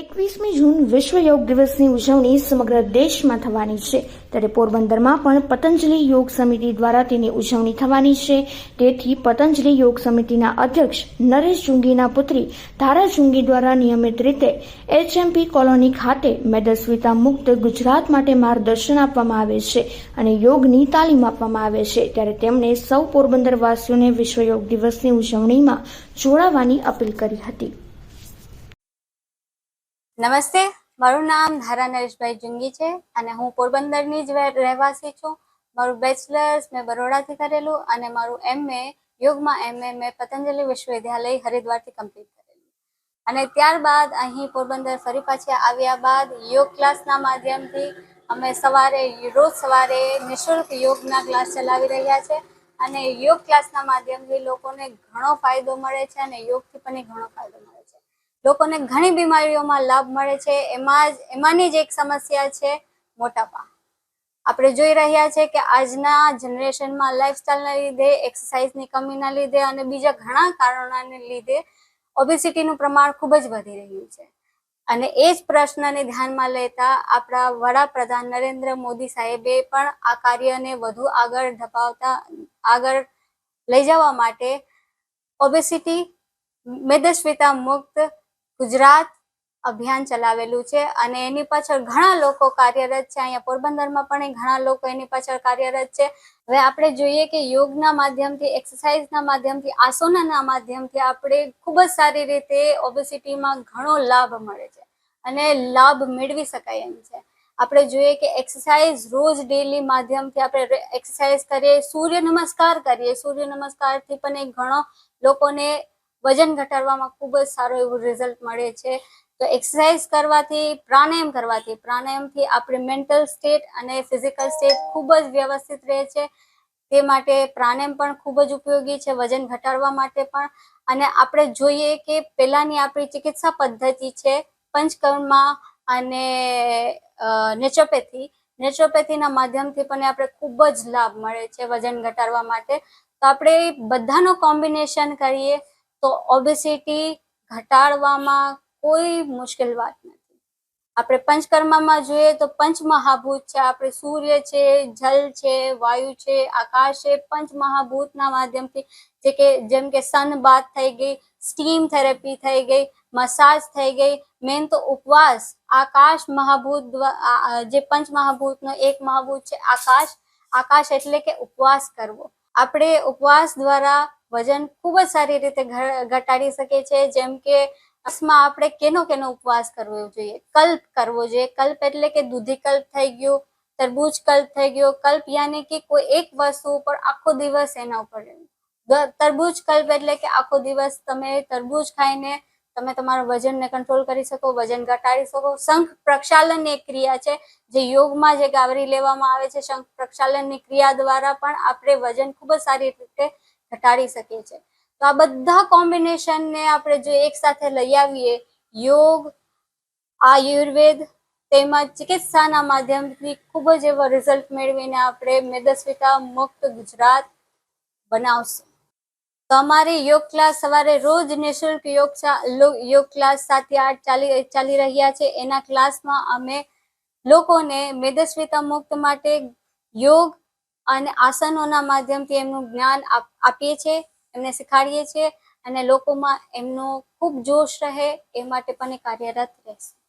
એકવીસમી જૂન વિશ્વ યોગ દિવસની ઉજવણી સમગ્ર દેશમાં થવાની છે. ત્યારે પોરબંદરમાં પણ પતંજલિ યોગ સમિતિ દ્વારા તેની ઉજવણી થવાની છે. તેથી પતંજલિ યોગ સમિતિના અધ્યક્ષ નરેશ જુંગીના પુત્રી ધારા જુંગી દ્વારા નિયમિત રીતે એચએમપી કોલોની ખાતે મેદસ્વીતા મુક્ત ગુજરાત માટે માર્ગદર્શન આપવામાં આવે છે અને યોગની તાલીમ આપવામાં આવે છે. ત્યારે તેમણે સૌ પોરબંદરવાસીઓને વિશ્વ યોગ દિવસની ઉજવણીમાં જોડાવાની અપીલ કરી હતી. નમસ્તે, મારું નામ ધારા નરેશભાઈ જુંગી છે અને હું પોરબંદરની જ રહેવાસી છું. મારું બેચલર્સ મેં બરોડાથી કરેલું અને મારું એમએ, યોગમાં એમએ મેં પતંજલિ વિશ્વવિદ્યાલય હરિદ્વારથી કમ્પ્લીટ કરેલું. અને ત્યારબાદ અહીં પોરબંદર ફરી પાછી આવ્યા બાદ યોગ ક્લાસના માધ્યમથી અમે સવારે, રોજ સવારે નિઃશુલ્ક યોગના ક્લાસ ચલાવી રહ્યા છે અને યોગ ક્લાસના માધ્યમથી લોકોને ઘણો ફાયદો મળે છે અને યોગથી પણ ઘણો ફાયદો મળે છે. લોકોને ઘણી બીમારીઓમાં લાભ મળે છે. એમાં જ, એમાંની જ એક સમસ્યા છે મોટાપા. આપણે જોઈ રહ્યા છે કે આજના જનરેશનમાં લાઈફસ્ટાઈલના લીધે એક્સરસાઇઝની કમીના લીધે અને બીજા ઘણા કારણોને લીધે ઓબેસિટીનું પ્રમાણ ખૂબ જ વધી રહ્યું છે. અને એ જ પ્રશ્નને ધ્યાનમાં લેતા આપણા વડાપ્રધાન નરેન્દ્ર મોદી સાહેબે પણ આ કાર્યને વધુ આગળ ધપાવતા, આગળ લઈ જવા માટે ઓબેસિટી મેદસ્વીતા મુક્ત ગુજરાત અભિયાન ચલાવેલું છે અને એની પાછળ ઘણા લોકો કાર્યરત છે. અહીંયા પોરબંદરમાં પણ એ ઘણા લોકો એની પાછળ કાર્યરત છે. હવે આપણે જોઈએ કે યોગના માધ્યમથી, એક્સરસાઇઝના માધ્યમથી, આસોનાના માધ્યમથી આપણે ખૂબ જ સારી રીતે ઓબેસિટીમાં ઘણો લાભ મળે છે અને લાભ મેળવી શકાય એમ છે. આપણે જોઈએ કે એક્સરસાઇઝ રોજ ડેલી માધ્યમથી આપણે એક્સરસાઇઝ કરીએ, સૂર્ય નમસ્કાર કરીએ. સૂર્ય નમસ્કારથી પણ એક ઘણો લોકોને વજન ઘટાડવામાં ખૂબ જ સારો એવું રિઝલ્ટ મળે છે. તો એક્સરસાઇઝ કરવાથી, પ્રાણાયામ કરવાથી, પ્રાણાયામથી આપણી મેન્ટલ સ્ટેટ અને ફિઝિકલ સ્ટેટ ખૂબ જ વ્યવસ્થિત રહે છે. તે માટે પ્રાણાયામ પણ ખૂબ જ ઉપયોગી છે, વજન ઘટાડવા માટે પણ. અને આપણે જોઈએ કે પહેલાંની આપણી ચિકિત્સા પદ્ધતિ છે, પંચકર્મા અને નેચરોપેથી નેચરોપેથીના માધ્યમથી પણ આપણે ખૂબ જ લાભ મળે છે વજન ઘટાડવા માટે. તો આપણે બધાનો કોમ્બિનેશન કરીએ તો ઓબેસિટી ઘટાડવામાં કોઈ મુશ્કેલ વાત નથી. આપણે પંચકર્મામાં જોઈએ તો પંચમહાભૂત છે, આપણે સૂર્ય છે, જલ છે, વાયુ છે, આકાશ છે, પંચમહાભૂતના માધ્યમથી જે કે જેમ કે સન બાથ થઈ ગઈ સ્ટીમ થેરેપી થઈ ગઈ મસાજ થઈ ગઈ મેન તો ઉપવાસ, આકાશ મહાભૂત જે પંચ મહાભૂતનો એક મહાભૂત છે, આકાશ આકાશ એટલે કે ઉપવાસ કરવો. આપણે ઉપવાસ દ્વારા વજન ખૂબ જ સારી રીતે ઘટાડી શકીએ છીએ જેમ કે અસમાં આપણે કેનો કેનો ઉપવાસ કરવો જોઈએ? કલ્પ કરવો જોઈએ. કલ્પ એટલે કે દૂધી કલ્પ થઈ ગયું, તરબૂચ કલ્પ થઈ ગયો. કલ્પ યાની કે કોઈ એક વસ્તુ ઉપર આખો દિવસ એના ઉપર. તરબૂચ કલ્પ એટલે કે આખો દિવસ તમે તરબૂચ ખાઈને તમે તમારા વજનને કંટ્રોલ કરી શકો, વજન ઘટાડી શકો. શંખ પ્રક્ષાલન એક ક્રિયા છે, જે યોગમાં જે ગાવરી લેવામાં આવે છે. શંખ પ્રક્ષાલનની ક્રિયા દ્વારા પણ આપણે વજન ખૂબ જ સારી રીતે ઘટાડી શકીએ છીએ તો આ બધા કોમ્બિનેશનને આપણે જો એક સાથે લઈ આવીએ, યોગ, આયુર્વેદ, તેમજ ચિકિત્સાના માધ્યમથી ખૂબ જ એવો રિઝલ્ટ મેળવીને આપણે મેદસ્વીતા મુક્ત ગુજરાત બનાવશું. તો અમારી યોગ ક્લાસ સવારે રોજ નિઃશુલ્ક યોગ યોગ ક્લાસ સાતથી આઠ ચાલી ચાલી રહ્યા છે. એના ક્લાસમાં અમે લોકોને મેદસ્વીતા મુક્ત માટે યોગ અને આસનોના માધ્યમથી એમનું જ્ઞાન આપ- આપીએ છીએ, એમને શીખવાડીએ છીએ અને લોકોમાં એમનો ખૂબ જોશ રહે, એ માટે પણ કાર્યરત રહેશે.